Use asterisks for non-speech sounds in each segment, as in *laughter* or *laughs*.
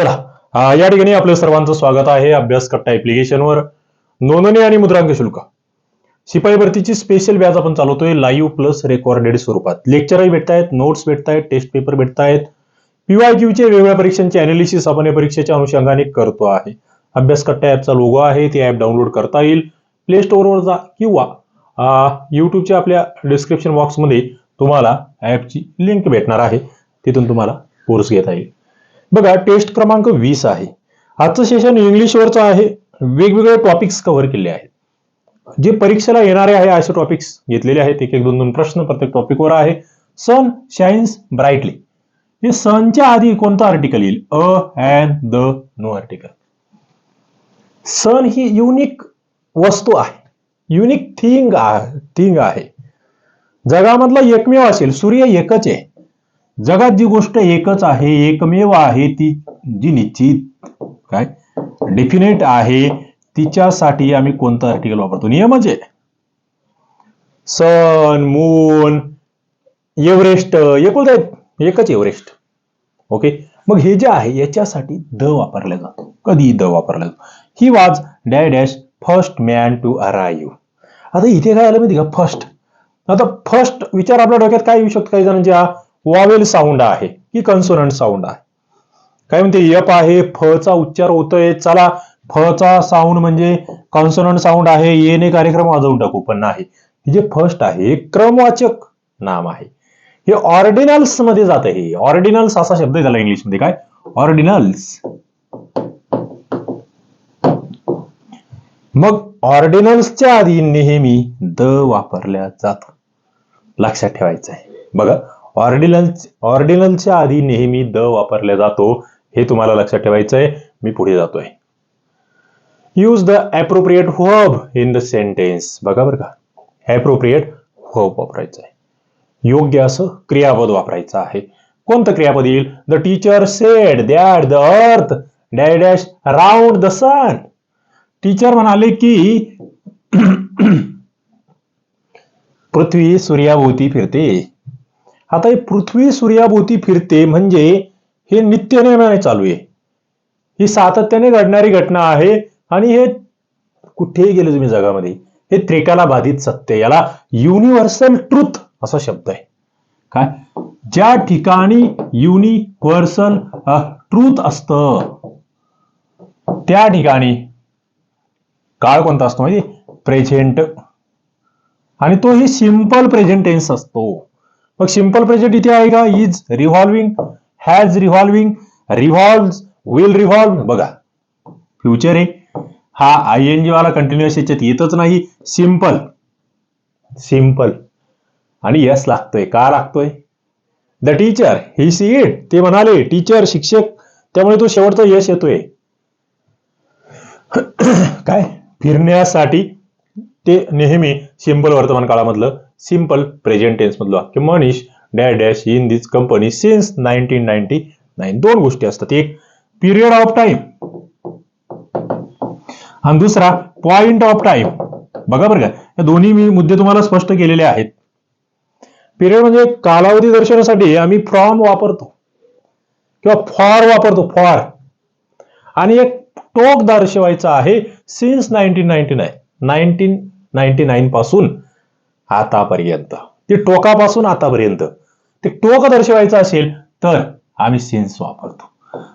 चला या ठिकाणी आपलं सर्वांचं स्वागत आहे अभ्यास कट्टा ऍप्लिकेशनवर नोंदणी आणि मुद्रांक शुल्क. शिपाई भरतीची स्पेशल बॅच आपण चालवतोय लाईव्ह प्लस रेकॉर्डेड स्वरूपात. लेक्चरही भेटतायत नोट्स भेटतायत टेस्ट पेपर भेटतायत. पीवाय चे वेगवेगळ्या परीक्षांचे अनालिसिस आपण या परीक्षेच्या अनुषंगाने करतो आहे. अभ्यास कट्टा ऍपचा लोगो आहे ते ऍप डाउनलोड करता येईल. प्ले स्टोअरवर जा किंवा युट्यूबच्या आपल्या डिस्क्रिप्शन बॉक्समध्ये तुम्हाला ॲपची लिंक भेटणार आहे. तिथून तुम्हाला कोर्स घेता येईल. बघा टेस्ट क्रमांक वीस आहे. आजचं सेशन इंग्लिशवरचं आहे. वेगवेगळे टॉपिक्स कव्हर केले आहेत. जे परीक्षेला येणारे आहे असे टॉपिक्स घेतलेले आहेत. एक एक दोन दोन प्रश्न प्रत्येक टॉपिकवर आहे. सन शाईन्स ब्राईटली हे सनच्या आधी कोणतं आर्टिकल येईल? A and the no article sun he unique वस्तू आहे. युनिक थिंग थिंग आहे. जगामधला एकमेव असेल सूर्य एकच आहे. जगात जी गोष्ट एकच आहे एकमेव आहे ती जी निश्चित काय? डेफिनेट आहे तिच्यासाठी आम्ही कोणतं आर्टिकल वापरतो? नियमच आहे. सन मून एव्हरेस्ट एकूण आहेत. एकच एव्हरेस्ट. ओके? मग हे जे आहे याच्यासाठी द वापरला जातो. कधी द वापरला जातो? ही was डॅ dash first man to arrive आता इथे काय आलं माहिती का? फर्स्ट. आता फर्स्ट विचार आपल्या डोक्यात काय येऊ शकतो? काही जणांच्या वॉवेल साऊंड आहे की कन्सोनंट साऊंड आहे. काय म्हणते यप आहे फचा उच्चार होतोय चला फचा साऊंड म्हणजे कॉन्सोनंट साऊंड आहे येणे कार्यक्रम वाजवून टाकू पण नाही. हे जे फर्स्ट आहे हे क्रमवाचक नाम आहे. हे ऑर्डिनल्समध्ये जात हे. ऑर्डिनल्स असा शब्द झाला इंग्लिशमध्ये इंग्लिशमध्ये. काय? ऑर्डिनल्स मग ऑर्डिनल्सच्या आधी नेहमी द वापरल्या जात. लक्षात ठेवायचं आहे. बघा ऑर्डिनन्स ऑर्डिनन्सच्या आधी नेहमी द वापरला जातो हे तुम्हाला लक्षात ठेवायचं आहे मी पुढे जातोय. Use the appropriate verb in the sentence बघा बरं का. ऍप्रोप्रिएट वर्ब वापरायचं आहे योग्य असं क्रियापद वापरायचं आहे. कोणतं क्रियापद येईल? The teacher said that the earth dash round the sun teacher म्हणाले की पृथ्वी सूर्याभोवती फिरते. आता हे पृथ्वी सूर्याभोवती फिरते म्हणजे हे नित्यनियमाने चालू आहे. ही सातत्याने घडणारी घटना आहे आणि हे कुठेही गेले तुम्ही जगामध्ये. हे त्रिकाला बाधित सत्य याला युनिव्हर्सल ट्रुथ असा शब्द आहे. काय? ज्या ठिकाणी युनिव्हर्सल ट्रुथ असतं त्या ठिकाणी काळ कोणता असतो म्हणजे प्रेझेंट आणि तो ही सिंपल प्रेझेंटेन्स असतो. मग सिंपल प्रेझेंट इथे आहे का? Is revolving has revolving revolve will revolve बघा. फ्युचर आहे. हा आय एन जी वाला कंटिन्युअस याच्यात येतच नाही. सिंपल सिंपल आणि यस लागतोय. का लागतोय? The teacher he see it ते म्हणाले टीचर शिक्षक. त्यामुळे तो शेवटचा यश येतोय. *clears throat* काय? फिरण्यासाठी ते नेहमी सिंपल वर्तमान काळामधलं सिंपल प्रेझेंट टेन्स मधलं वाक्य. Manish dash dash in this company since nineteen ninety nine. दोन गोष्टी असतात. एक पिरियड ऑफ टाइम आणि दुसरा पॉइंट ऑफ टाइम बघा बरं का या दोन्ही मी मुद्दे तुम्हाला स्पष्ट केलेले आहेत. पिरियड म्हणजे कालावधी दर्शनासाठी आम्ही फ्रॉम वापरतो. किंवा फॉर वापरतो फॉर आणि एक टोक दर्शवायचा आहे since nineteen ninety nine. Nineteen ninety nine पासून. आतापर्यंत. ते टोकापासून आतापर्यंत. ते टोक दर्शवायचं असेल तर आम्ही सिन्स वापरतो.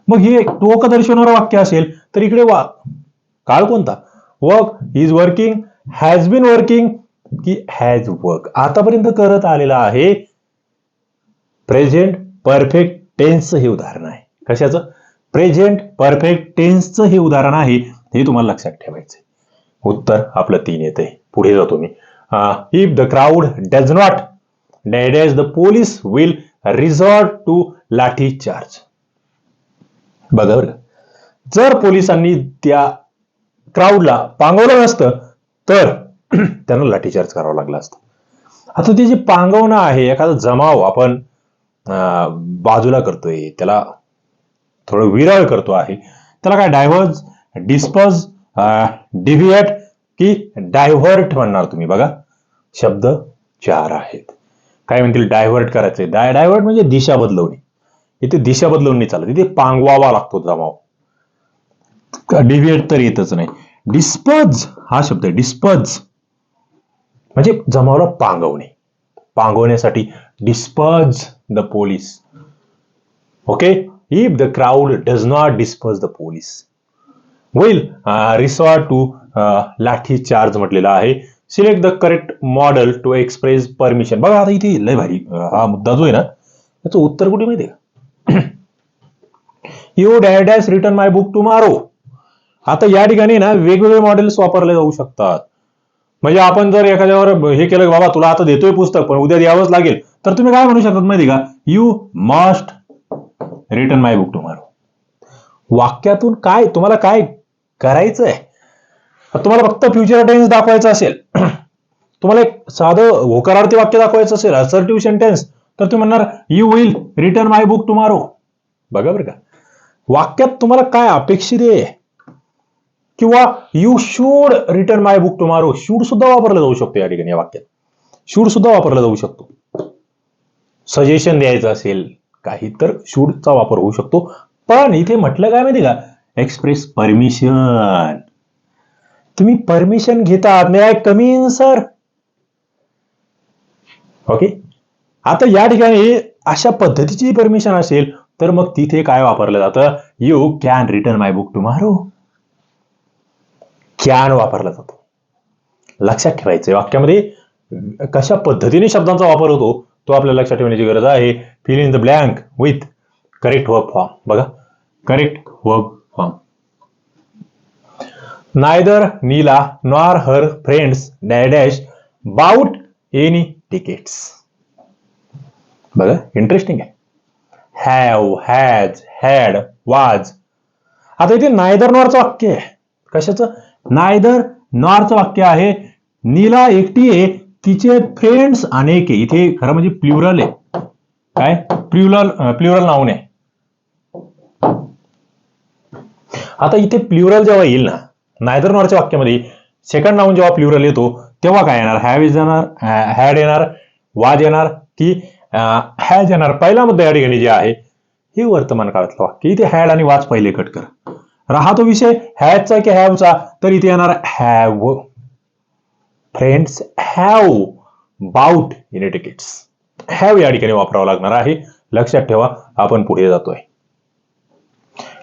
मग हे टोक दर्शवणारं वाक्य असेल तर इकडे वा काळ कोणता? Work is working has been working की हॅज वर्क आतापर्यंत करत आलेला आहे प्रेझेंट परफेक्ट टेन्सचं हे उदाहरण आहे. कशाचं? प्रेझेंट परफेक्ट टेन्सचं हे उदाहरण आहे हे तुम्हाला लक्षात ठेवायचं उत्तर आपलं तीन येते पुढे जातो मी if the crowd does not nowadays the police will resort to lathi charge बघा बरं जर पोलिसांनी त्या क्राऊडला पांगवलं नसतं तर *clears throat* त्यांना लाठीचार्ज करावं लागला असतं. आता ते जे पांगवणं आहे एखादा जमाव आपण बाजूला करतोय त्याला थोडं विरळ करतो आहे त्याला काय डायव्हर्ज डिस्पर्ज डिव्हिएट की डायव्हर्ट म्हणणार तुम्ही बघा. शब्द चार आहेत. काय म्हणतील? डायव्हर्ट करायचे डाय डायव्हर्ट म्हणजे दिशा बदलवणे. इथे दिशा बदलवून नाही चालत. इथे पांगवावा लागतो जमाव. डिव्हिएट तर येतच नाही. डिस्पज हा शब्द आहे. डिस्पज म्हणजे जमावला पांगवणे. पांगवण्यासाठी disperse the police okay if the crowd does not disperse the police होईल. रिसॉर्ट टू लाठी चार्ज म्हटलेला आहे. Select the correct modal to express permission बघा आता इथे लय भारी हा मुद्दा जो आहे ना त्याचं उत्तर कुठे माहिती का you dash has return my book tomorrow आता या ठिकाणी ना वेगवेगळे मॉडेल्स वापरले जाऊ शकतात. म्हणजे आपण जर एखाद्यावर हे केलं बाबा तुला आता देतोय पुस्तक पण उद्या द्यावंच लागेल तर तुम्ही काय म्हणू शकतात माहिती का? You must return my book tomorrow वाक्यातून काय तुम्हाला काय करायचं आहे तुम्हाला फक्त फ्युचर टेन्स दाखवायचं असेल. *clears throat* तुम्हाला एक साधं होकारार्थी वाक्य दाखवायचं असेल असर्टिव्ह सेंटेन्स तर तुम्ही म्हणणार you will return my book tomorrow बघा बरं का. वाक्यात तुम्हाला काय अपेक्षित आहे? किंवा you should return my book tomorrow should सुद्धा वापरलं जाऊ शकतो या ठिकाणी या वाक्यात. शूड सुद्धा वापरला जाऊ शकतो. सजेशन द्यायचं असेल काही तर शूडचा वापर होऊ शकतो. पण इथे म्हटलं काय माहिती का? एक्सप्रेस परमिशन तुम्ही परमिशन घेता. May I come in sir okay आता या ठिकाणी अशा पद्धतीची परमिशन असेल तर मग तिथे काय वापरलं जातं? You can return my book tomorrow can वापरला जातो. लक्षात ठेवायचं वाक्यामध्ये कशा पद्धतीने शब्दांचा वापर होतो तो आपल्याला लक्षात ठेवण्याची गरज आहे. Fill in the blank with correct work form बघा. Correct work form neither Nila nor her friends dash bout any tickets. बघा इंटरेस्टिंग आहे. हॅव हॅज हॅड वाज आता इथे नायदर नॉरचं वाक्य आहे. कशाचं? नायदर नॉरचं वाक्य आहे. नीला एकटी आहे तिचे फ्रेंड्स अनेक आहे. इथे खरं म्हणजे प्लुरल आहे. काय? प्लुरल प्लुरल नाऊन आहे. आता इथे प्लुरल जेव्हा येईल ना नायदर नॉरच्या वाक्यामध्ये सेकंड नाऊन जेव्हा प्ल्युरल येतो तेव्हा काय येणार? हॅव इज येणार हॅड येणार वाज येणार की हॅज येणार. पहिला मुद्दा या ठिकाणी जे आहे हे वर्तमान काळातलं वाक्य. इथे हॅड आणि वाज पहिले कट कर. राहतो विषय हॅजचा की हॅवचा तर इथे येणार have friends have bought in have या ठिकाणी वापरावं लागणार आहे. लक्षात ठेवा आपण पुढे जातोय.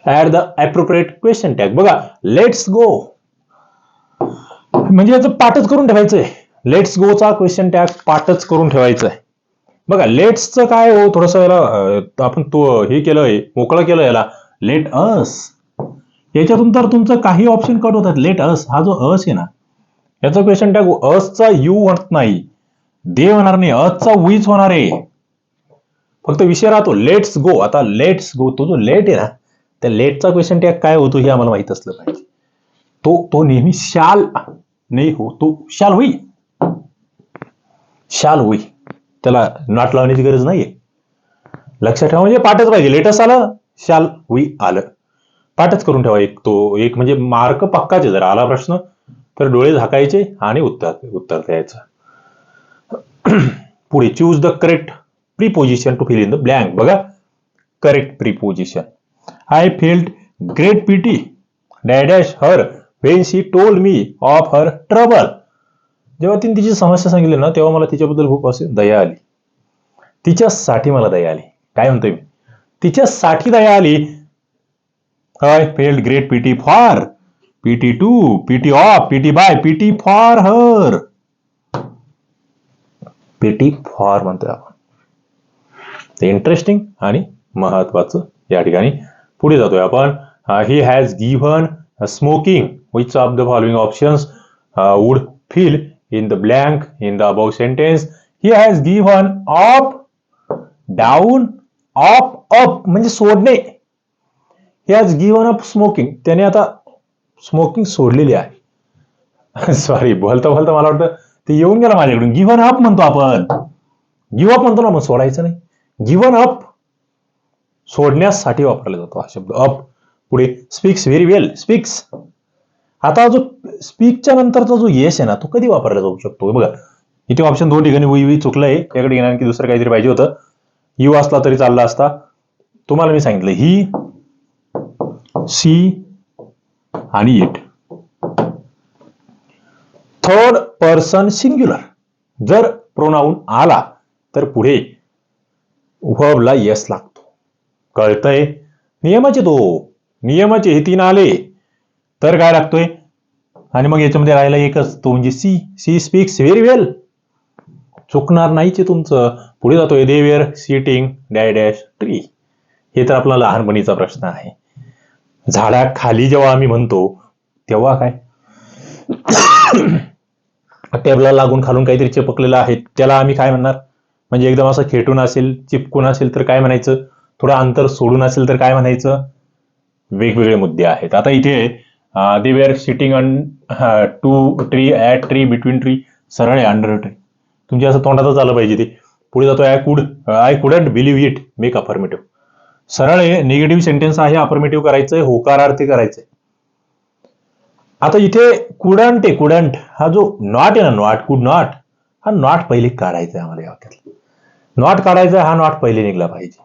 Add the appropriate question tag बघा लेट्स गो म्हणजे याचं पाठच करून ठेवायचंय. लेट्स गोचा क्वेश्चन टॅग पाठच करून ठेवायचं आहे बघा लेट्सचं काय हो? थोडस याला आपण तो हे केलंय मोकळं केलं याला. लेट अस याच्यातून तर तुमचं काही ऑप्शन कट होतात. लेट अस हा जो अस आहे ना याचा क्वेश्चन टॅग असचा यू म्हणत नाही. दे होणार नाही. असचा वीच होणार आहे? फक्त विषय राहतो. लेट्स गो आता लेट्स गो तो जो लेट आहे ना त्या लेटचा क्वेश्चन टॅग काय होतो हे आम्हाला माहीत असलं पाहिजे. तो तो नेहमी शाल नाही हो तो शाल होई शाल होई त्याला नाट लावण्याची गरज नाहीये. लक्षात ठेवा म्हणजे पाठच पाहिजे. लेटस आलं शाल होई आलं. पाठच करून ठेवा एक तो एक म्हणजे मार्क पक्काचे जर आला प्रश्न तर डोळे झाकायचे आणि उत्तर उत्तर द्यायचं. पुढे choose the correct preposition to fill in the blank बघा correct preposition I felt great pity dash her when she told me of her trouble जेव्हा तिने तिची समस्या सांगितली ना तेव्हा मला तिच्याबद्दल खूप असे दया आली. तिच्यासाठी मला दया आली. काय म्हणतोय मी? तिच्यासाठी दया आली. I felt great pity for pity to pity of pity by pity for her pity for म्हणतोय आपण. ते इंटरेस्टिंग आणि महत्वाचं या ठिकाणी पुढे जातोय आपण. He has given smoking which of the following options would fill in the blank in the above sentence he has given off down off up म्हणजे सोडणे. He has given up smoking त्याने आता स्मोकिंग सोडलेली आहे. *laughs* Sorry बोलता बोलता मला वाटतं ते येऊन गेला माझ्याकडून. गिव्हन अप म्हणतो आपण. गिव्ह अप म्हणतो ना मग सोडायचं नाही. गिव्हन अप सोडण्यासाठी वापरला जातो हा शब्द. अप. पुढे स्पीक्स व्हेरी वेल स्पीक्स आता जो स्पीकच्या नंतरचा जो येस आहे ना तो कधी वापरला जाऊ शकतो? बघा. इथे ऑप्शन दोन ठिकाणी चुकलंय. त्याकडे घेणार की दुसरं काहीतरी पाहिजे होतं. यू असला तरी चालला असता. तुम्हाला मी सांगितलं ही सी आणि इट थर्ड पर्सन सिंग्युलर जर प्रोनाऊन आला तर पुढे व्हबला यस लागतो. कळतंय? नियमाचे तो नियमाचे हे तीन आले. तर काय लागतोय? आणि मग याच्यामध्ये राहिला एकच. तो म्हणजे she she speaks very well चुकणार नाहीच तुमचं. पुढे जातोय they were sitting dash dash tree हे तर आपला लहानपणीचा प्रश्न आहे. झाडाखाली जेव्हा आम्ही म्हणतो तेव्हा काय? *coughs* टेबला लागून खालून काहीतरी चिपकलेलं आहे. त्याला आम्ही काय म्हणणार? म्हणजे एकदम असं खेटून असेल चिपकून असेल तर काय म्हणायचं? थोडं अंतर सोडून असेल तर काय म्हणायचं? वेगवेगळे मुद्दे आहेत. आता इथे they were sitting on to tree at tree between tree सरळ आहे अंडर ट्री तुमच्या असं तोंडातच आलं पाहिजे ते. पुढे जातो I could I couldn't believe it make affirmative सरळ आहे निगेटिव्ह सेंटेन्स आहे अफर्मेटिव्ह करायचंय होकारार्थी करायचंय. आता इथे कुडंट आहे कुडंट हा जो नॉट आहे ना नॉट कुड नॉट हा नॉट पहिले काढायचा आहे आम्हाला या वाक्यात नॉट काढायचा हा नॉट पहिले निघला पाहिजे.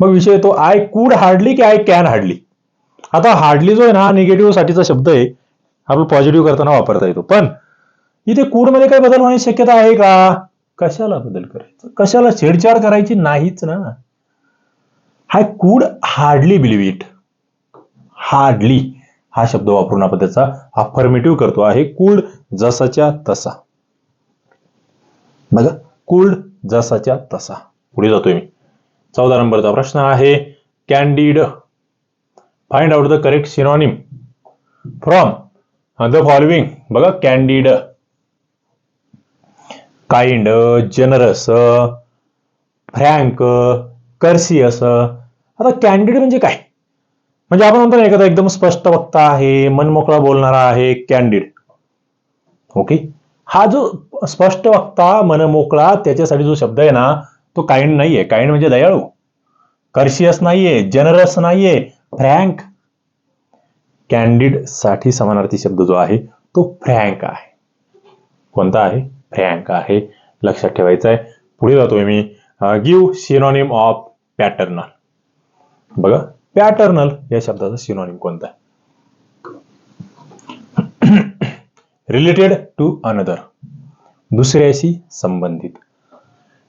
मग विषय येतो आय कुड हार्डली की आय कॅन हार्डली आता हार्डली जो आहे ना हा निगेटिव्ह साठीचा शब्द आहे आपण पॉझिटिव्ह करताना वापरता येतो. पण इथे कूडमध्ये काही बदल होण्याची शक्यता आहे का? कशाला बदल करायचं? कशाला छेडछाड करायची नाहीच ना. हाय कुड हार्डली बिलीव इट हार्डली हा शब्द वापरून आपण त्याचा अफर्मेटिव्ह करतो. आहे कुड जसाच्या तसा. बघा कुड जसाच्या तसा. पुढे जातोय मी. चौदा नंबरचा प्रश्न आहे. Candid find out the correct synonym from the following बघा candid kind generous frank courteous आता कॅन्डिड म्हणजे काय? म्हणजे आपण म्हणतो ना एखादा एकदम स्पष्ट वक्ता आहे मनमोकळा बोलणारा आहे कॅन्डिड ओके हा जो स्पष्ट वक्ता मनमोकळा त्याच्यासाठी जो शब्द आहे ना तो काइंड नाहीये. काइंड म्हणजे दयाळू. कर्शियस नाहीये जनरस नाहीये फ्रँक कॅन्डिडसाठी समानार्थी शब्द जो आहे तो फ्रँक आहे. कोणता आहे? फ्रँक आहे. लक्षात ठेवायचं आहे. पुढे जातोय मी. गिव सिनॉनिम ऑफ पॅटर्नल बघा पॅटर्नल या शब्दाचा सिनॉनिम कोणता आहे? रिलेटेड टू अनदर दुसऱ्याशी संबंधित.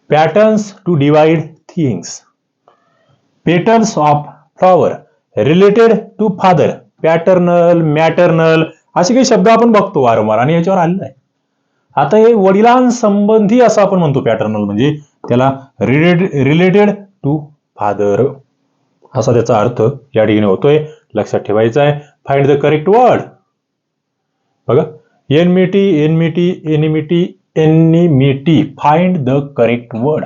Patterns to divide things patterns of flower related to father paternal maternal असे काही शब्द आपण बघतो वारंवार आणि याच्यावर आलेलं आहे. आता हे वडिलांसंबंधी असं आपण म्हणतो पॅटर्नल म्हणजे त्याला रिलेटेड रिलेटेड टू फादर असा त्याचा अर्थ या ठिकाणी होतोय. लक्षात ठेवायचा आहे. फाइंड द करेक्ट वर्ड बघा. Enmity enmity enmity enmity find the correct word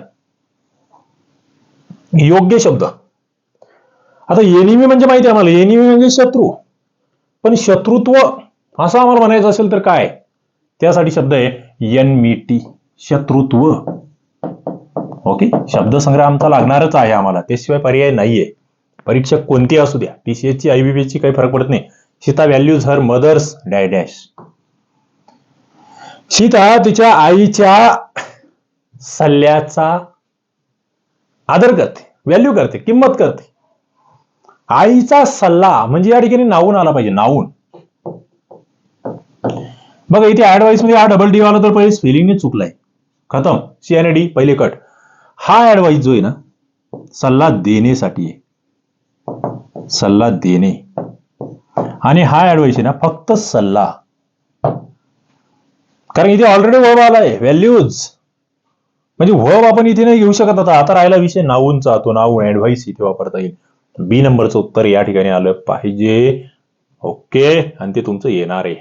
योग्य शब्द. आता एनिमी म्हणजे माहिती आहे आम्हाला. एनिमी म्हणजे शत्रू. पण शत्रुत्व असं आम्हाला म्हणायचं असेल तर काय? त्यासाठी शब्द आहे एनमिटी शत्रुत्व. ओके? शब्दसंग्रह आमचा लागणारच आहे आम्हाला. त्याशिवाय पर्याय नाहीये. परीक्षा कोणती असू द्या. टीसीएस ची ची काही फरक पडत नाही. Sita values her mother's dash Sita तिच्या आईच्या सल्ल्याचा आदर करते व्हॅल्यू करते किंमत करते. आईचा सल्ला म्हणजे या ठिकाणी नावून आला पाहिजे नावून. बघा इथे ऍडवाईसमध्ये हा डबल डी आला तर पहिले स्पेलिंगने चुकलाय. खतम. सी आणि डी पहिले कट हा ऍडवाईस जो आहे ना सल्ला देण्यासाठी आहे. सल्ला देणे. आणि हा ऍडवाईस आहे ना फक्त सल्ला. कारण इथे ऑलरेडी वर्ब आलाय. व्हॅल्यूज म्हणजे वर्ब आपण इथे नाही घेऊ शकत आता. आता राहिला विषय नाऊनचा तो नाऊन ऍडव्हाइस इथे वापरता येईल. बी नंबरचं उत्तर या ठिकाणी आलं पाहिजे. ओके आणि ते तुमचं येणार आहे.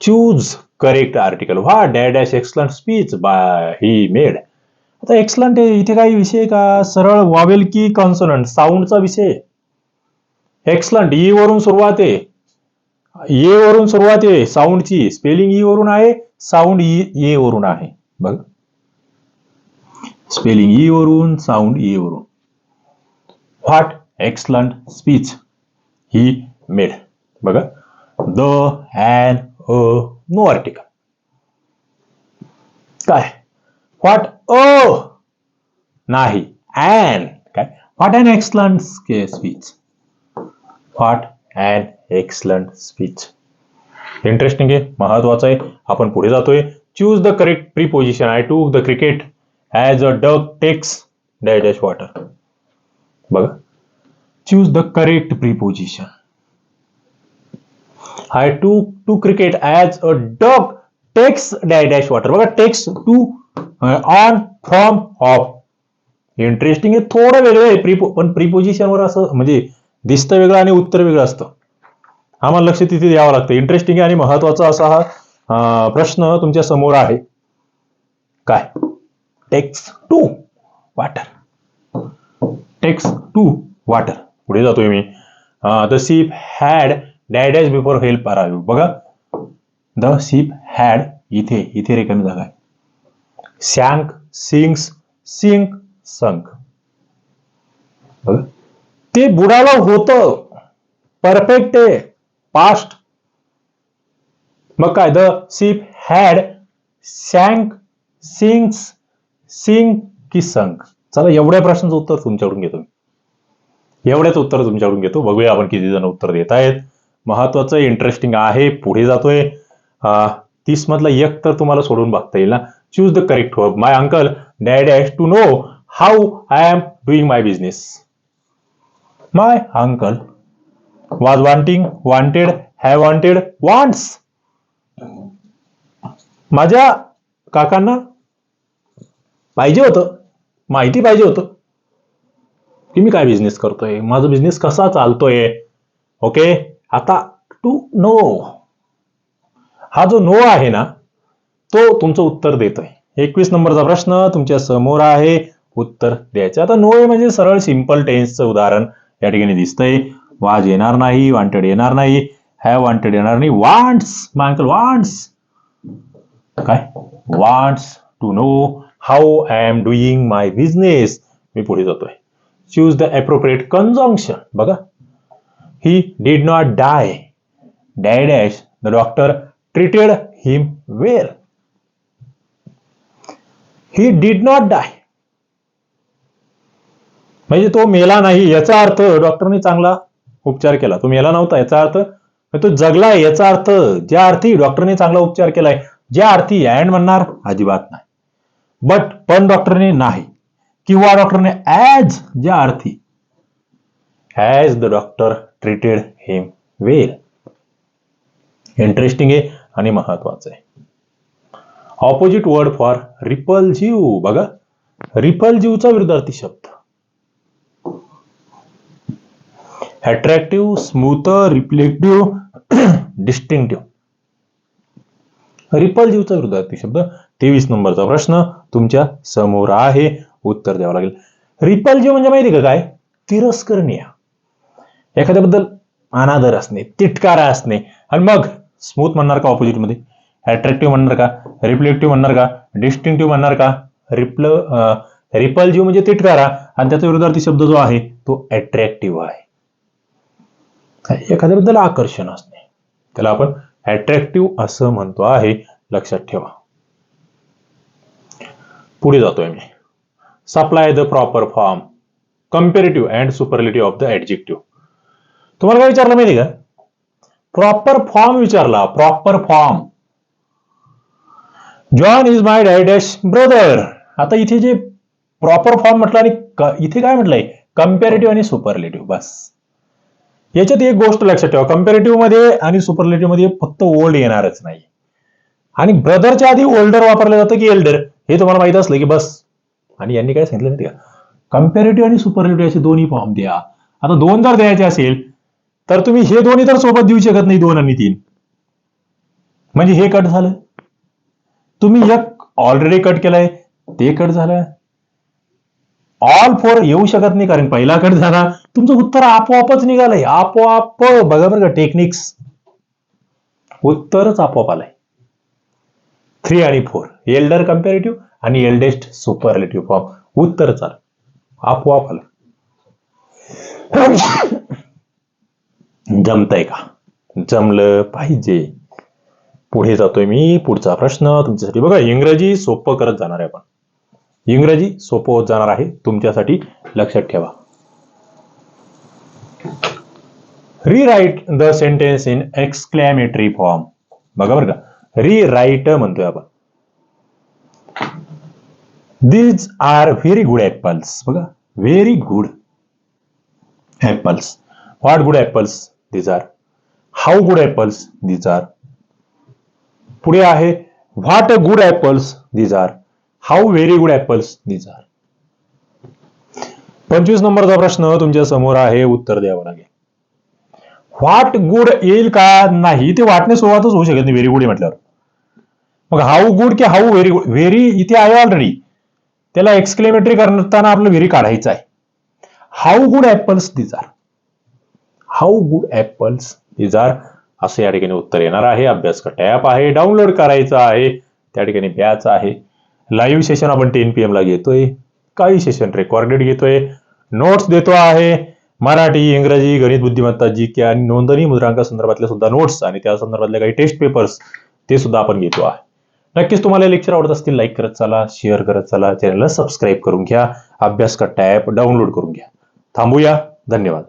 Choose correct article what dash dash excellent speech by he made आता एक्सलंट इथे काही विषय का? सरळ वावेल की कॉन्सोनंट साऊंडचा विषय. एक्सलंट ई e वरून सुरुवात आहे. ए वरून सुरुवात आहे साऊंडची. स्पेलिंग ई वरून आहे साऊंड ई ए वरून आहे. बघ. स्पेलिंग ई वरून साऊंड ई वरून. What excellent speech he made बघा. The an a no article काय? व्हॉट अ नाही. अँड काय? What and excellent speech what and excellent speech. Interesting आहे महत्वाचं आहे. आपण पुढे जातोय. Choose the correct preposition I to the cricket as a duck takes dash dash water बघा. Choose the correct preposition I to to cricket as a duck takes dash dash water बघा takes to on from off interesting आहे थोडं वेगळं आहे. प्रिपो पण प्रिपोजिशनवर असं म्हणजे दिसतं वेगळं आणि उत्तर वेगळं असतं. आम्हाला लक्ष तिथे द्यावं लागतं. इंटरेस्टिंग आणि महत्त्वाचा असा हा प्रश्न तुमच्यासमोर आहे. काय? Takes to water takes to water पुढे जातोय मी. The sheep had daddies before help arrive बघा. द सीप हॅड इथे इथे रेकमी जागा आहे. सॅंक सिंक्स सिंक संक बघा. ते बुडाला होतं. परफेक्ट आहे. पास्ट मग काय the ship had sank sinks sink की संक चला एवढ्या प्रश्नाचं उत्तर तुमच्याकडून घेतो एवढ्याच उत्तर तुमच्याकडून घेतो. बघूया आपण किती जण उत्तर देत आहेत. महत्वाचं इंटरेस्टिंग आहे पुढे जातोय. तीस मधला एक तर तुम्हाला सोडून बघता येईल ना. Choose the correct verb my uncle dash has to know how I am doing my business my uncle was wanting wanted have wanted wants माझ्या काकांना पाहिजे होतं माहिती पाहिजे होतं की मी काय बिझनेस करतोय माझा बिझनेस कसा चालतोय. ओके आता टू नो हा जो नो आहे ना तो तुमचं उत्तर देतोय. एकवीस नंबरचा प्रश्न तुमच्यासमोर आहे. उत्तर द्यायचं. आता नो म्हणजे सरळ सिंपल टेन्सचं उदाहरण. या ठिकाणी दिसतंय. वाज येणार नाही वांटेड येणार नाही. हॅव वांटेड येणार नाही वांट्स माय अंकल वांट्स काय? Wants to know how I am doing my business मी पुढे जातोय. चूज द अप्रोप्रिएट कन्झम्पशन बघा. He did not die dash the doctor treated him well he did not die म्हणजे तो मेला नाही याचा अर्थ डॉक्टरने चांगला उपचार केला. तो मेला नव्हता याचा अर्थ म्हणजे तो जगलाय याचा अर्थ ज्या अर्थी डॉक्टरने चांगला उपचार केलाय ज्या अर्थी अँड म्हणणार अजिबात नाही. बट पण डॉक्टरने नाही. किंवा डॉक्टरने ऍज ज्या अर्थी as the doctor treated him well interesting आहे आणि महत्वाचं आहे. ऑपोजिट वर्ड फॉर रिपल जीव. बघा रिपल जीवचा विरुद्धार्थी शब्द attractive smooth reflective distinctive ripple जीवचा शब्द तेवीस नंबरचा प्रश्न तुमच्यासमोर आहे. उत्तर द्यावं लागेल. रिपल्जिव्ह म्हणजे माहिती का काय? तिरस्करणीय. एखाद्याबद्दल अनादर असणे तिटकारा असणे. आणि मग स्मूथ म्हणणार का ऑपोजिटमध्ये? अट्रॅक्टिव्ह म्हणणार का? रिफ्लेक्टिव्ह म्हणणार का? डिस्टिंक्टिव्ह म्हणणार का? रिप्ल रिपल्जिव्ह म्हणजे तिटकारा. आणि त्याचा विरुद्धार्थी शब्द जो आहे तो अट्रॅक्टिव्ह आहे. एखाद्याबद्दल आकर्षण असणे. त्याला आपण अट्रॅक्टिव्ह असं म्हणतो आहे लक्षात ठेवा. पुढे जातोय मी. Supply the proper form comparative and superlative of the adjective तुम्हाला काय विचारलं माहिती का? प्रॉपर फॉर्म विचारला. Proper form John is my dash brother आता इथे जे प्रॉपर फॉर्म म्हटलं आणि इथे काय म्हटलंय? कम्पेरेटिव्ह आणि सुपरलेटिव्ह बस. याच्यात एक गोष्ट लक्षात ठेवा. कम्पॅरेटिव्हमध्ये आणि सुपरलेटिव्हमध्ये फक्त ओल्ड येणारच नाही. आणि ब्रदरच्या आधी ओल्डर वापरलं जातं की एल्डर हे तुम्हाला माहीत असलं की बस. आणि यांनी काय सांगितलं माहिती का? कम्पॅरेटिव्ह आणि सुपरलेटिव्ह असे दोन्ही फॉर्म द्या. आता दोन जर द्यायचे असेल तर तुम्ही हे दोन्ही तर सोबत देऊ शकत नाही दोन आणि तीन. म्हणजे हे कट झालं. तुम्ही एक ऑलरेडी कट केलाय ते कट झालं. ऑल फोर येऊ शकत नाही कारण पहिला कट झाला. तुमचं उत्तर आपोआपच निघालंय आपोआप बघा बरं का टेक्निक्स उत्तरच आपोआप आलंय. थ्री आणि फोर एल्डर कम्पॅरेटिव्ह आणि एल्डेस्ट सुपरलेटिव्ह फॉर्म उत्तर चाल. आपोआप आलं. जमतंय का? जमलं पाहिजे. पुढे जातोय मी. पुढचा प्रश्न तुमच्यासाठी. बघा इंग्रजी सोपं करत जाणार आहे आपण. इंग्रजी सोपं होत जाणार आहे. तुमच्यासाठी लक्षात ठेवा. Rewrite the sentence in exclamatory form बघा बरं का. रिराईट म्हणतोय आपण. These are very good apples बघा. Very good apples what good apples these are how good apples these are पुढे आहे. What good apples these are how very good apples these are पंचवीस नंबरचा प्रश्न तुमच्यासमोर आहे उत्तर द्यावं लागेल. व्हॉट गुड येईल का? नाही ते वाटणे सुरुवातच होऊ शकत नाही व्हेरी गुड म्हटल्यावर. मग हाऊ गुड की हाऊ व्हेरी गुड व्हेरी इथे आहे ऑलरेडी त्याला एक्सक्लेमेटरी करताना आपलं व्हेरी काढायचं आहे. How good apples these are how good apples these are असं या ठिकाणी उत्तर येणार आहे. अभ्यास का टॅप आहे डाउनलोड करायचं आहे. त्या ठिकाणी बॅच आहे. लाईव्ह सेशन आपण टेन पी ला घेतोय. काही सेशन रेकॉर्डेड घेतोय. नोट्स देतो आहे. मराठी इंग्रजी गणित बुद्धिमत्ता जी के आणि नोंदणी मुद्रांका संदर्भातल्या सुद्धा नोट्स आणि त्या संदर्भातले काही टेस्ट पेपर्स ते सुद्धा आपण घेतो आहे. नक्कीच तुम्हाला लेक्चर आवडत असतील लाईक करत चला शेअर करत चला चॅनलला सबस्क्राईब करून घ्या. अभ्यास का टॅप डाउनलोड करून घ्या. थांबूया. धन्यवाद.